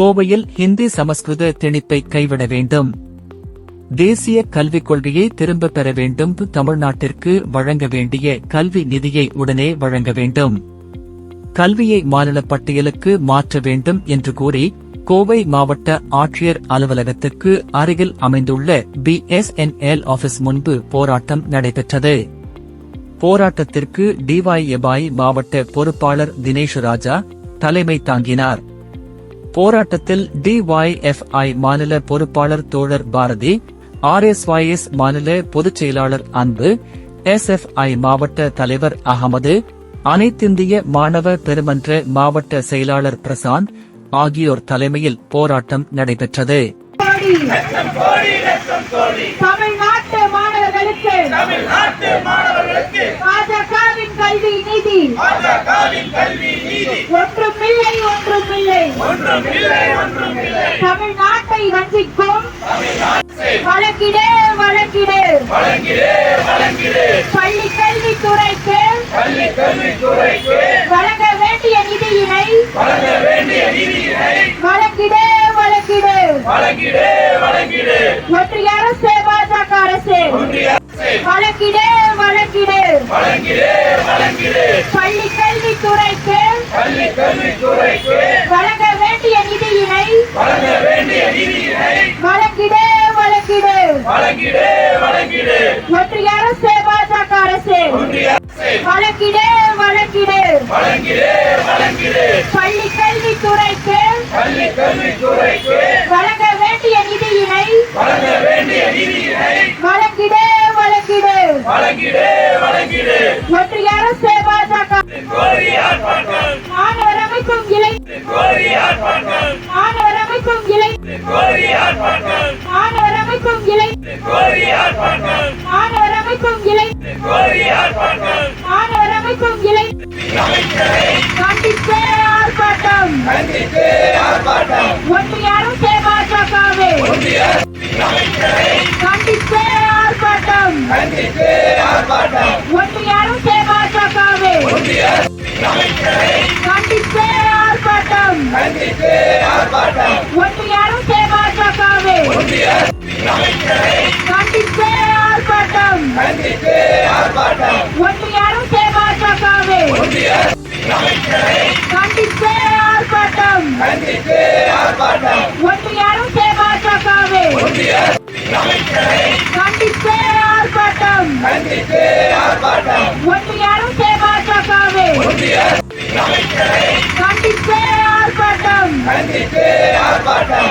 கோவையில் ஹிந்தி சமஸ்கிருத திணிப்பை கைவிட வேண்டும். தேசிய கல்விக் கொள்கையை திரும்பப் பெற வேண்டும். தமிழ்நாட்டிற்கு வழங்க வேண்டிய கல்வி நிதியை உடனே வழங்க வேண்டும். கல்வியை மாநில பட்டியலுக்கு மாற்ற வேண்டும் என்று கூறி கோவை மாவட்ட ஆட்சியர் அலுவலகத்துக்கு அருகில் அமைந்துள்ள பிஎஸ்என்எல் ஆபீஸ் முன்பு போராட்டம் நடைபெற்றது. போராட்டத்திற்கு டிவாய் எபாய் மாவட்ட பொறுப்பாளர் தினேஷ் ராஜா தலைமை தாங்கினார். போராட்டத்தில் டிஒய்எஃப்ஐ மாநில பொறுப்பாளர் தோழர் பாரதி ஆர்எஸ்ஒய்எஸ் மாநில பொதுச் செயலாளர் அன்பு எஸ்எஃப்ஐ மாவட்ட தலைவர் அகமது அனைத்திந்திய மாணவ பெருமன்ற மாவட்ட செயலாளர் பிரசாந்த் ஆகியோர் தலைமையில் போராட்டம் நடைபெற்றது. தமிழ்நாட்டை வஞ்சிக்கும் வழக்கிடு வழக்கிடு பள்ளி கல்வித்துறைக்கு வழங்க வேண்டிய நிதியினை வழங்கிடு வழங்கிடு ஒன்றிய அரசு பாஜக அரசு வழங்கிடு வழங்கிடு பள்ளி கல்வித்துறைக்கு நிதியினை வழங்கிடு. வழங்கிடு ஒன்றிய அரசு பாஜக அரசு. வழங்கிடு வழங்கிடு. பள்ளி கல்வித்துறைக்கு வழங்க வேண்டிய நிதியினை வழங்கிடு வழங்கிடு. ஒன்றிய அரசு பாஜக. மாணவர் அமைப்பும் இளை மாணவர் அமைப்பும் இளை மாணவர் அமைப்பும் இளை மாணவர் அமைப்பும் இளை கண்டித்து ஆர்ப்பாட்டம். ஒன்றிய அரசு பாஜகவே கண்டித்து ஆர்ப்பாட்டம். ஒன்றிய அரசு பாஜகவே கண்டித்து ஆர்ப்பாட்டம். ஒன்றிய அரசு பாஜகவே கண்டித்து ஆர்ப்பாட்டம். ஒன்றிய அரசு பாஜகவே கண்டித்து ஆர்ப்பாட்டம். ஒன்றிய அரசு பாஜகவே கண்டித்து கண்டித்து ஆர்ப்பாட்டம்.